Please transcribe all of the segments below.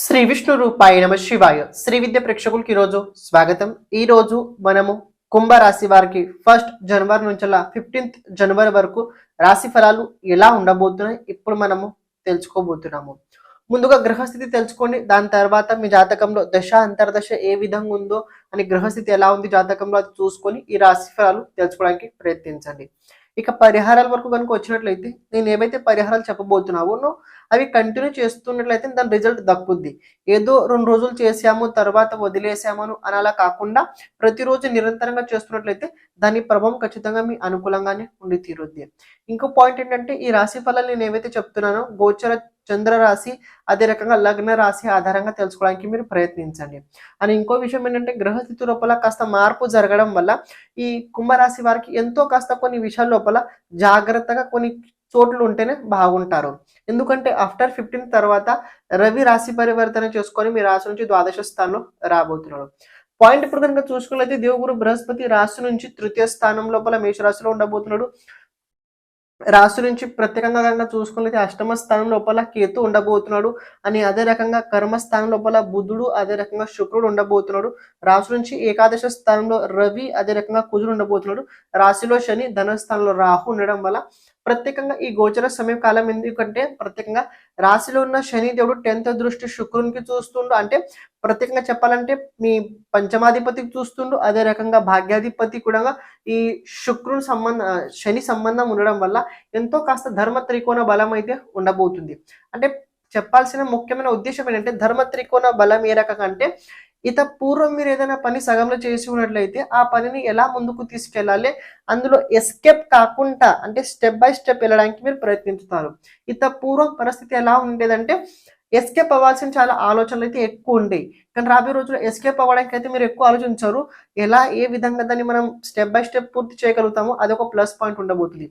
శ్రీ విష్ణు రూపాయ నమ శివాయ. శ్రీ విద్య ప్రేక్షకులకి ఈరోజు స్వాగతం. ఈ రోజు మనము కుంభ రాశి వారికి ఫస్ట్ జనవరి నుంచి ఫిఫ్టీన్త్ జనవరి వరకు రాశి ఫలాలు ఎలా ఉండబోతున్నాయి ఇప్పుడు మనము తెలుసుకోబోతున్నాము. ముందుగా గ్రహస్థితి తెలుసుకోండి. దాని తర్వాత మీ జాతకంలో దశ అంతర్దశ ఏ విధంగా ఉందో అని గ్రహస్థితి ఎలా ఉంది జాతకంలో అది చూసుకొని ఈ రాశి ఫలాలు తెలుసుకోవడానికి ప్రయత్నించండి. ఇక పరిహారాల వరకు కనుక వచ్చినట్లయితే నేను ఏవైతే పరిహారాలు చెప్పబోతున్నావో అవి కంటిన్యూ చేస్తున్నట్లయితే దాని రిజల్ట్ దక్కుద్ది. ఏదో రెండు రోజులు చేసాము తర్వాత వదిలేసామను అని అలా కాకుండా ప్రతిరోజు నిరంతరంగా చేస్తున్నట్లయితే దాని ప్రభావం ఖచ్చితంగా మీ అనుకూలంగానే ఉండి తీరుద్ది. ఇంకో పాయింట్ ఏంటంటే ఈ రాశి ఫలాలు నేను ఏవైతే చెప్తున్నానో గోచర చంద్ర రాశి అదే రకంగా లగ్న రాశి ఆధారంగా తెలుసుకోవడానికి మీరు ప్రయత్నించండి. అని ఇంకో విషయం ఏంటంటే గ్రహస్థితి లోపల కాస్త మార్పు జరగడం వల్ల ఈ కుంభరాశి వారికి ఎంతో కాస్త కొన్ని విషయాల లోపల జాగ్రత్తగా కొన్ని చోట్లు ఉంటేనే బాగుంటారు. ఎందుకంటే ఆఫ్టర్ ఫిఫ్టీన్ తర్వాత రవి రాశి పరివర్తన చేసుకొని మీ రాశి నుంచి ద్వాదశ స్థానంలో రాబోతున్నాడు పాయింట్ ఇప్పుడు కనుక చూసుకున్నట్లయితే దేవుగురు బృహస్పతి రాశి నుంచి తృతీయ స్థానం లోపల మేషరాశిలో ఉండబోతున్నాడు. రాశి నుంచి ప్రత్యేకంగా కనుక చూసుకున్నట్లయితే అష్టమ స్థానం లోపల కేతు ఉండబోతున్నాడు. అని అదే రకంగా కర్మ స్థానం లోపల బుధుడు అదే రకంగా శుక్రుడు ఉండబోతున్నాడు. రాశి నుంచి ఏకాదశ స్థానంలో రవి అదే రకంగా కుజుడు ఉండబోతున్నాడు. రాశిలో శని ధనస్థానంలో రాహు ఉండడం వల్ల ప్రత్యేకంగా ఈ గోచర సమయకాలం ఎందుకంటే ప్రత్యేకంగా రాశిలో ఉన్న శని దేవుడు టెన్త్ దృష్టి శుక్రునికి చూస్తుండు. అంటే ప్రత్యేకంగా చెప్పాలంటే మీ పంచమాధిపతికి చూస్తుండు. అదే రకంగా భాగ్యాధిపతి కూడా ఈ శుక్రుని సంబంధ శని సంబంధం ఉండడం వల్ల ఎంతో కాస్త ధర్మ త్రికోణ బలం అయితే ఉండబోతుంది. అంటే చెప్పాల్సిన ముఖ్యమైన ఉద్దేశం ఏంటంటే ధర్మ త్రికోణ బలం ఏ రకంగా అంటే ఇత పూర్వం మీరు ఏదైనా పని సగంలో చేసి ఉన్నట్లయితే ఆ పనిని ఎలా ముందుకు తీసుకెళ్ళాలి? అందులో ఎస్కేప్ కాకుండా అంటే స్టెప్ బై స్టెప్ వెళ్ళడానికి మీరు ప్రయత్నించుతారు. ఇత పూర్వం పరిస్థితి ఎలా ఉండేదంటే ఎస్కేప్ అవ్వాల్సిన చాలా ఆలోచనలు అయితే ఎక్కువ ఉండేవి. కానీ రాబోయే రోజుల్లో ఎస్కేప్ అవ్వడానికి అయితే మీరు ఎక్కువ ఆలోచించారు. ఎలా ఏ విధంగా దాన్ని మనం స్టెప్ బై స్టెప్ పూర్తి చేయగలుగుతామో అది ఒక ప్లస్ పాయింట్ ఉండబోతుంది.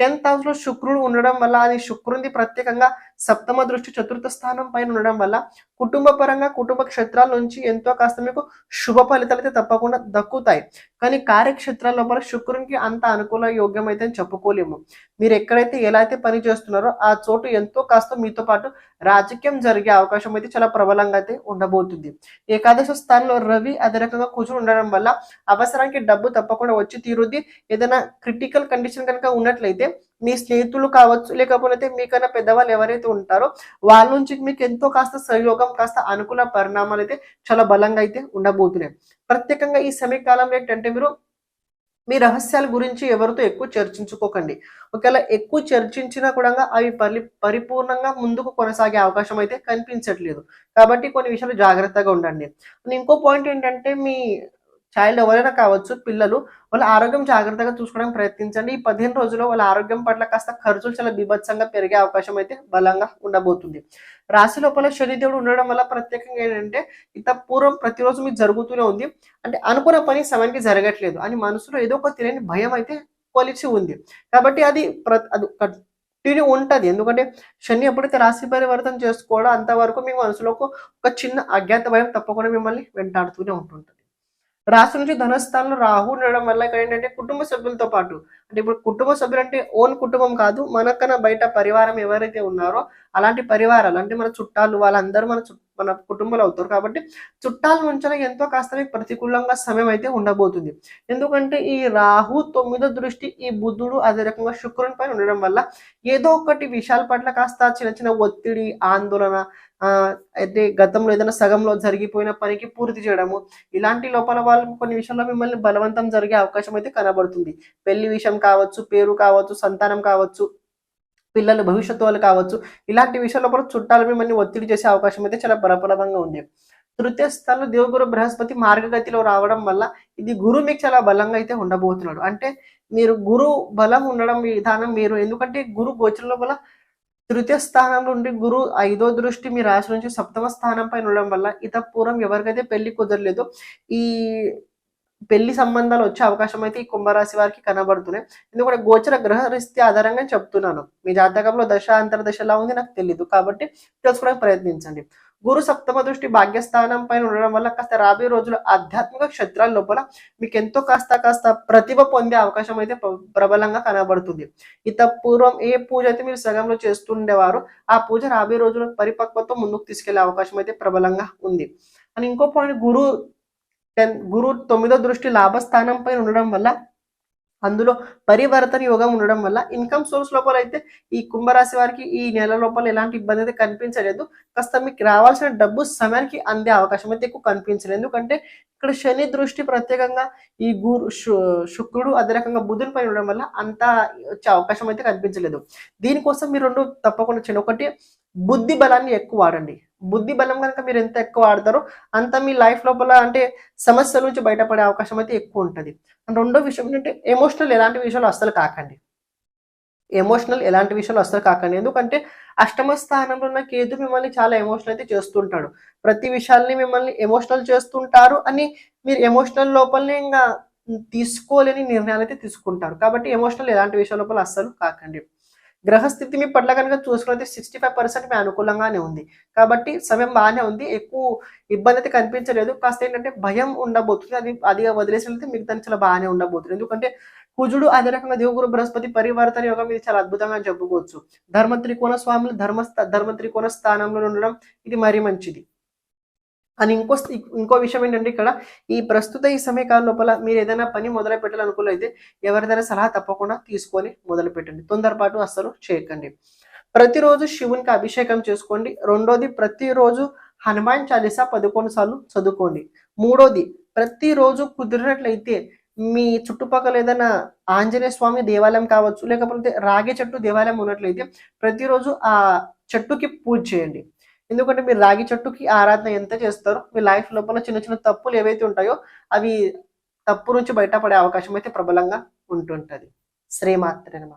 టెన్త్ హౌస్లో శుక్రుడు ఉండడం వల్ల అది శుక్రుడిది ప్రత్యేకంగా సప్తమ దృష్టి చతుర్థ స్థానం పైన ఉండడం వల్ల కుటుంబ పరంగా కుటుంబ క్షేత్రాల నుంచి ఎంతో కాస్త మీకు శుభ ఫలితాలు అయితే తప్పకుండా దక్కుతాయి. కానీ కార్యక్షేత్రాల లోపల శుక్రునికి అంత అనుకూల యోగ్యం అయితే చెప్పుకోలేము. మీరు ఎక్కడైతే ఎలా అయితే పని చేస్తున్నారో ఆ చోటు ఎంతో కాస్త మీతో పాటు రాజకీయం జరిగే అవకాశం అయితే చాలా ప్రబలంగా అయితే ఉండబోతుంది. ఏకాదశ స్థానంలో రవి అదే రకంగా కూర్చుని ఉండడం వల్ల అవసరానికి డబ్బు తప్పకుండా వచ్చి తీరుద్ది. ఏదైనా క్రిటికల్ కండిషన్ కనుక ఉన్నట్లయితే మీ స్నేహితులు కావచ్చు లేకపోతే మీకన్నా పెద్దవాళ్ళు ఎవరైతే ఉంటారో వాళ్ళ నుంచి మీకు ఎంతో కాస్త సహయోగం కాస్త అనుకూల పరిణామాలు అయితే చాలా బలంగా అయితే ఉండబోతున్నాయి. ప్రత్యేకంగా ఈ సమయకాలంలో ఏంటంటే మీరు మీ రహస్యాల గురించి ఎవరితో ఎక్కువ చర్చించుకోకండి. ఒకవేళ ఎక్కువ చర్చించినా కూడా అవి పరి పరిపూర్ణంగా ముందుకు కొనసాగే అవకాశం అయితే కనిపించట్లేదు. కాబట్టి కొన్ని విషయాలు జాగ్రత్తగా ఉండండి. ఇంకో పాయింట్ ఏంటంటే మీ చైల్డ్ ఎవరైనా కావచ్చు పిల్లలు వాళ్ళ ఆరోగ్యం జాగ్రత్తగా చూసుకోవడానికి ప్రయత్నించండి. ఈ పదిహేను రోజుల్లో వాళ్ళ ఆరోగ్యం పట్ల కాస్త ఖర్చులు చాలా బీభత్సంగా పెరిగే అవకాశం అయితే బలంగా ఉండబోతుంది. రాశి లోపల శనిదేవుడు ఉండడం వల్ల ప్రత్యేకంగా ఏంటంటే ఇంత పూర్వం ప్రతిరోజు మీకు జరుగుతూనే ఉంది. అంటే అనుకున్న పని సమయానికి జరగట్లేదు. అని మనసులో ఏదో ఒక తెలియని భయం అయితే కొలిచి ఉంది. కాబట్టి అది ప్ర అది కంటిన్యూ ఉంటుంది. ఎందుకంటే శని ఎప్పుడైతే రాశి పరివర్తన చేసుకోవడం అంతవరకు మీ మనసులో ఒక చిన్న అజ్ఞాత భయం తప్పకుండా మిమ్మల్ని వెంటాడుతూనే ఉంటుంటుంది. రాశి నుంచి ధనస్థానంలో రాహు ఉండడం వల్ల ఇక్కడ ఏంటంటే కుటుంబ సభ్యులతో పాటు అంటే ఇప్పుడు కుటుంబ సభ్యులు అంటే ఓన్ కుటుంబం కాదు మనకన్నా బయట పరివారం ఎవరైతే ఉన్నారో అలాంటి పరివారాలు అంటే మన చుట్టాలు వాళ్ళందరూ మన మన కుటుంబాలు అవుతారు. కాబట్టి చుట్టాల నుంచి ఎంతో కాస్త మీకు ప్రతికూలంగా సమయం అయితే ఉండబోతుంది. ఎందుకంటే ఈ రాహు తొమ్మిదో దృష్టి ఈ బుద్ధుడు అదే రకంగా శుక్రుని పైన ఉండడం వల్ల ఏదో ఒకటి విషయాల పట్ల కాస్త చిన్న చిన్న ఒత్తిడి ఆందోళన అయితే గతంలో ఏదైనా సగంలో జరిగిపోయిన పనికి పూర్తి చేయడము ఇలాంటి లోపల వాళ్ళు కొన్ని విషయాల్లో మిమ్మల్ని బలవంతం జరిగే అవకాశం అయితే కనబడుతుంది. పెళ్ళి విషయం కావచ్చు పేరు కావచ్చు సంతానం కావచ్చు పిల్లలు భవిష్యత్తు వాళ్ళు కావచ్చు. ఇలాంటి విషయాల్లో కూడా చుట్టాలు మిమ్మల్ని ఒత్తిడి చేసే అవకాశం అయితే చాలా బలప్రదంగా ఉంది. తృతీయ స్థానంలో దేవగురు బృహస్పతి మార్గగతిలో రావడం వల్ల ఇది గురువు మీకు చాలా బలంగా అయితే ఉండబోతున్నాడు. అంటే మీరు గురు బలం ఉండడం విధానం మీరు ఎందుకంటే గురు గోచరంలో వల్ల తృతీయ స్థానం నుండి గురు ఐదో దృష్టి మీ రాశి నుంచి సప్తమ స్థానం పైన ఉండడం వల్ల ఇత పూర్వం ఎవరికైతే పెళ్ళి కుదరలేదో ఈ పెళ్ళి సంబంధాలు వచ్చే అవకాశం అయితే ఈ కుంభరాశి వారికి కనబడుతున్నాయి. ఎందుకంటే గోచర గ్రహ రీత్యా ఆధారంగా చెప్తున్నాను. మీ జాతకంలో దశ అంతర్దశ ఎలా ఉంది నాకు తెలియదు కాబట్టి తెలుసుకోవడానికి ప్రయత్నించండి. గురు సప్తమ దృష్టి భాగ్యస్థానం పైన ఉండడం వల్ల కాస్త రాబోయే రోజులు ఆధ్యాత్మిక క్షేత్రాల లోపల మీకు ఎంతో కాస్త కాస్త ప్రతిభ పొందే అవకాశం అయితే ప్రబలంగా కనబడుతుంది. ఇత పూర్వం ఏ పూజ అయితే మీరు సగంలో చేస్తుండేవారో ఆ పూజ రాబోయే రోజుల పరిపక్వత ముందుకు తీసుకెళ్ళే అవకాశం అయితే ప్రబలంగా ఉంది. అని ఇంకో పాయింట్ గురు టెన్ గురు తొమ్మిదో దృష్టి లాభస్థానం పైన ఉండడం వల్ల అందులో పరివర్తన యోగం ఉండడం వల్ల ఇన్కమ్ సోర్స్ లోపల అయితే ఈ కుంభరాశి వారికి ఈ నెల లోపల ఎలాంటి ఇబ్బంది అయితే కనిపించలేదు. కాస్త మీకు రావాల్సిన డబ్బు సమయానికి అందే అవకాశం అయితే ఎక్కువ కనిపించలేదు. ఎందుకంటే ఇక్కడ శని దృష్టి ప్రత్యేకంగా ఈ గురు శు- శుక్రుడు అదే రకంగా బుధుని పైన ఉండడం వల్ల అంత వచ్చే అవకాశం అయితే కనిపించలేదు. దీనికోసం మీరు రెండు తప్పకుండా చేయండి. ఒకటి బుద్ధి బలాన్ని ఎక్కువ వాడండి. బుద్ధి బలం కనుక మీరు ఎంత ఎక్కువ ఆడతారో అంత మీ లైఫ్ లోపల అంటే సమస్యల నుంచి బయటపడే అవకాశం అయితే ఎక్కువ ఉంటుంది. అండ్ రెండో విషయం ఏంటంటే ఎమోషనల్ ఎలాంటి విషయాలు అస్సలు కాకండి. ఎమోషనల్ ఎలాంటి విషయాలు అస్సలు కాకండి. ఎందుకంటే అష్టమ స్థానంలో ఉన్న కేతు మిమ్మల్ని చాలా ఎమోషనల్ అయితే చేస్తుంటాడు. ప్రతి విషయాల్ని మిమ్మల్ని ఎమోషనల్ చేస్తుంటారు అని మీరు ఎమోషనల్ లోపలనే ఇంకా తీసుకోలేని నిర్ణయాలు అయితే తీసుకుంటారు. కాబట్టి ఎమోషనల్ ఎలాంటి విషయాల లోపల అస్సలు కాకండి. గ్రహస్థితి మీ పట్ల కనుక చూసుకున్నైతే సిక్స్టీ ఫైవ్ పర్సెంట్ మీ అనుకూలంగానే ఉంది. కాబట్టి సమయం బాగానే ఉంది. ఎక్కువ ఇబ్బంది అయితే కనిపించలేదు. కాస్త ఏంటంటే భయం ఉండబోతుంది. అది అది వదిలేసినట్లయితే మిగతా చాలా బాగానే ఉండబోతుంది. ఎందుకంటే కుజుడు అదే రకంగా దేవగురు బృహస్పతి పరివర్తన యోగం ఇది చాలా అద్భుతంగా చెప్పుకోవచ్చు. ధర్మ త్రికోణ స్వాములు ధర్మ ధర్మ త్రికోణ స్థానంలో ఉండడం ఇది మరీ మంచిది. అని ఇంకో ఇంకో విషయం ఏంటంటే ఇక్కడ ఈ ప్రస్తుత ఈ సమయకాల లోపల మీరు ఏదైనా పని మొదలు పెట్టాలనుకున్నైతే ఎవరిదైనా సలహా తప్పకుండా తీసుకొని మొదలు పెట్టండి తొందరపాటు అస్సలు చేయకండి. ప్రతిరోజు శివునికి అభిషేకం చేసుకోండి. రెండోది ప్రతిరోజు హనుమాన్ చాలీసా పదకొండు సార్లు చదువుకోండి. మూడోది ప్రతిరోజు కుదిరినట్లయితే మీ చుట్టుపక్కల ఏదైనా ఆంజనేయ స్వామి దేవాలయం కావచ్చు లేకపోతే రాగి చెట్టు దేవాలయం ఉన్నట్లయితే ప్రతిరోజు ఆ చెట్టుకి పూజ చేయండి. ఎందుకంటే మీరు రాగి చెట్టుకి ఆరాధన ఎంత చేస్తారో మీ లైఫ్ లోపల చిన్న చిన్న తప్పులు ఏవైతే ఉంటాయో అవి తప్పు నుంచి బయటపడే అవకాశం అయితే ప్రబలంగా ఉంటుంటది. శ్రీమాత్రేనమా